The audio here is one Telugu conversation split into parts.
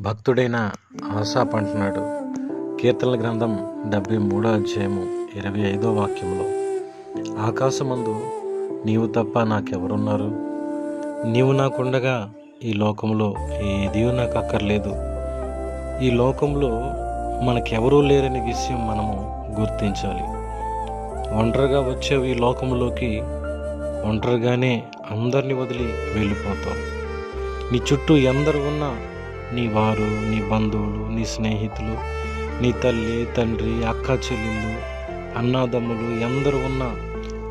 భక్తుడైన ఆసాప్ అంటున్నాడు. కీర్తనల గ్రంథం డెబ్బై మూడో అధ్యాయము ఇరవై ఐదో వాక్యంలో ఆకాశమందు నీవు తప్ప నాకెవరున్నారు? నీవు నాకుండగా ఈ లోకంలో ఏదీ నాకు అక్కర్లేదు ఈ లోకంలో మనకెవరూ లేరనే విషయం మనము గుర్తించాలి. ఒంటరిగా వచ్చేవి ఈ లోకంలోకి ఒంటరిగానే అందరిని వదిలి వెళ్ళిపోతాం. నీ చుట్టూ ఎందరు ఉన్నా నీ వారు నీ బంధువులు నీ స్నేహితులు నీ తల్లి తండ్రి అక్క చెల్లెళ్ళు అన్నాదమ్ములు ఎందరు ఉన్నా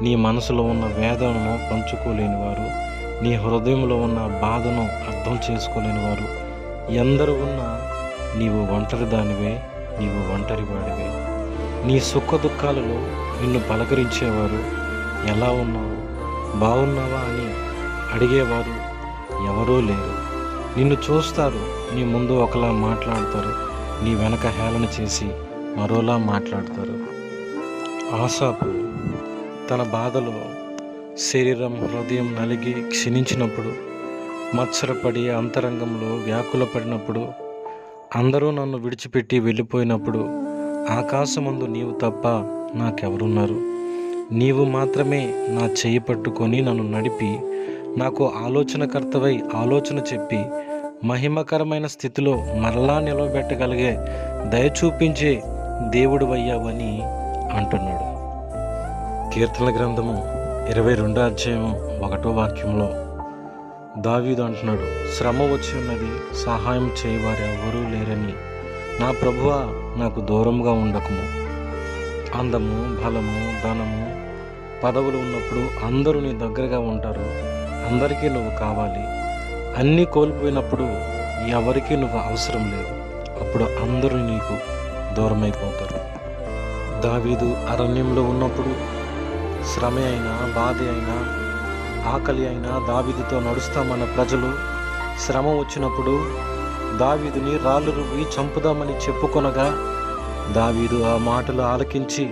నీ మనసులో ఉన్న వేదనను పంచుకోలేని వారు నీ హృదయంలో ఉన్న బాధను అర్థం చేసుకోలేని వారు. ఎందరు ఉన్నా నీవు ఒంటరి దానివే నీవు ఒంటరి వాడివే. నీ సుఖ దుఃఖాలలో నిన్ను పలకరించేవారు ఎలా ఉన్నావు? బాగున్నావా అని అడిగేవారు ఎవరూ లేరు. నిన్ను చూస్తారు నీ ముందు ఒకలా మాట్లాడతారు నీ వెనక హేళన చేసి మరోలా మాట్లాడతారు. ఆశాపు తన బాధలో శరీరం హృదయం నలిగి క్షీణించినప్పుడు మత్సరపడి అంతరంగంలో వ్యాకులపడినప్పుడు అందరూ నన్ను విడిచిపెట్టి వెళ్ళిపోయినప్పుడు ఆకాశమందు నీవు తప్ప నాకెవరున్నారు? నీవు మాత్రమే నా చేయి పట్టుకొని నన్ను నడిపి నాకు ఆలోచనకర్తవై ఆలోచన చెప్పి మహిమకరమైన స్థితిలో మరలా నిలవబెట్టగలిగే దయ చూపించే దేవుడు అయ్యావని అంటున్నాడు. కీర్తన గ్రంథము ఇరవై రెండో అధ్యాయము ఒకటో వాక్యంలో దావీదు అంటున్నాడు శ్రమ వచ్చి ఉన్నది సహాయం చేయవారు ఎవరూ లేరని. నా ప్రభువ నాకు దూరంగా ఉండకము. అందము బలము ధనము పదవులు ఉన్నప్పుడు అందరూ నీ దగ్గరగా ఉంటారు. అందరికీ నువ్వు కావాలి. అన్నీ కోల్పోయినప్పుడు ఎవరికీ నువ్వు అవసరం లేదు. అప్పుడు అందరూ నీకు దూరమైపోతారు. దావీదు అరణ్యంలో ఉన్నప్పుడు శ్రమ అయినా బాధ అయినా ఆకలి అయినా దావీదుతో నడుస్తామన్న ప్రజలు శ్రమ వచ్చినప్పుడు దావీదుని రాళ్ళు రువ్వి చంపుదామని చెప్పుకొనగా దావీదు ఆ మాటలు ఆలకించి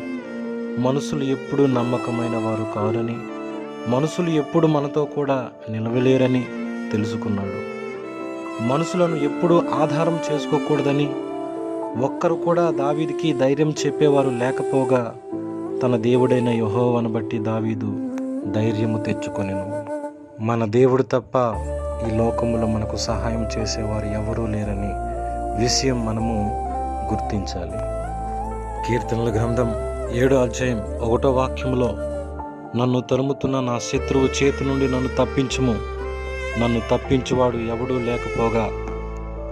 మనుషులు ఎప్పుడూ నమ్మకమైన వారు కారని మనుషులు ఎప్పుడు మనతో కూడా నిలవలేరని తెలుసుకున్నాడు. మనుషులను ఎప్పుడూ ఆధారం చేసుకోకూడదని ఒక్కరు కూడా దావీదికి ధైర్యం చెప్పేవారు లేకపోగా తన దేవుడైన యహోవను బట్టి దావీదు ధైర్యము తెచ్చుకొనెను. మన దేవుడు తప్ప ఈ లోకములో మనకు సహాయం చేసేవారు ఎవరూ లేరని విషయం మనము గుర్తించాలి. కీర్తనల గ్రంథం ఏడో అధ్యాయం ఒకటో వాక్యంలో నన్ను తరుముతున్న నా శత్రువు చేతి నుండి నన్ను తప్పించుము. నన్ను తప్పించువాడు ఎవడూ లేకపోగా.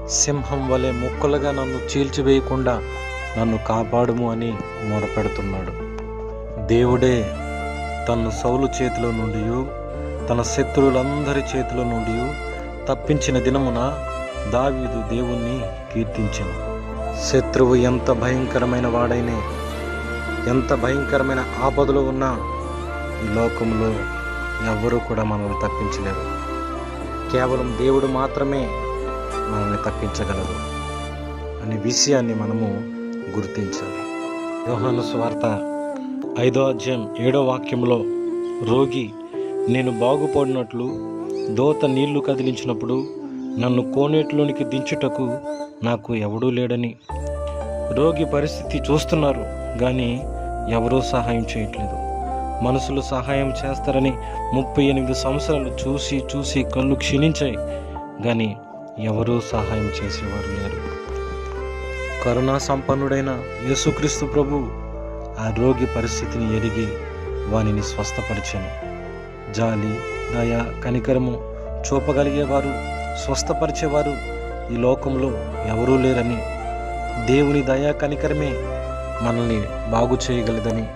సింహం వలె ముక్కలుగా నన్ను చీల్చివేయకుండా నన్ను కాపాడుము అని మొరపెడుతున్నాడు దేవుడే తన్ను సౌలు చేతిలో నుండి తన శత్రువులందరి చేతిలో నుండి తప్పించిన దినమున దావీదు దేవుణ్ణి కీర్తించను. శత్రువు ఎంత భయంకరమైన వాడైనే ఎంత భయంకరమైన ఆపదలో ఉన్నా ఈ లోకంలో ఎవ్వరూ కూడా మనల్ని తప్పించలేరు. కేవలం దేవుడు మాత్రమే మనల్ని తప్పించగలరు అనే విషయాన్ని మనము గుర్తించాలి. యోహాను స్వార్త ఐదో అధ్యాయం ఏడో వాక్యంలో రోగి నేను బాగుపడినట్లు దోత నీళ్ళు కదిలించినప్పుడు నన్ను కోనేటిలోనికి దించుటకు నాకు ఎవడూ లేడని. రోగి పరిస్థితి చూస్తున్నారు కానీ ఎవరూ సహాయం చేయట్లేదు. మనుషులు సహాయం చేస్తారని ముప్పై ఎనిమిది సంవత్సరాలు చూసి చూసి కళ్ళు క్షీణించాయి. కానీ ఎవరూ సహాయం చేసేవారు లేరు. కరుణా సంపన్నుడైన యేసుక్రీస్తు ప్రభు ఆ రోగి పరిస్థితిని ఎరిగి వానిని స్వస్థపరిచాను. జాలి దయ కనికరము చూపగలిగేవారు స్వస్థపరిచేవారు ఈ లోకంలో ఎవరూ లేరని దేవుని దయా కనికరమే మనల్ని బాగు చేయగలదని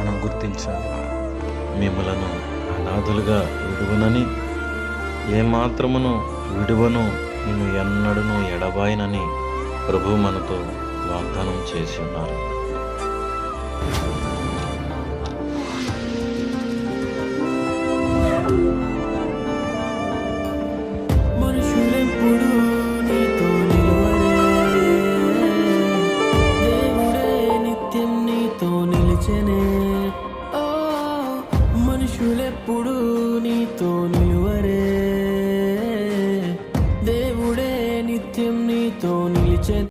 మనం గుర్తించాలి. మిమ్మలను అనాథులుగా విడువనని ఏమాత్రమును విడువను నేను ఎన్నడను ఎడబాయినని ప్రభు మనతో వాగ్దానం చేసి ఉన్నారు. మనుషులెప్పుడు నీతో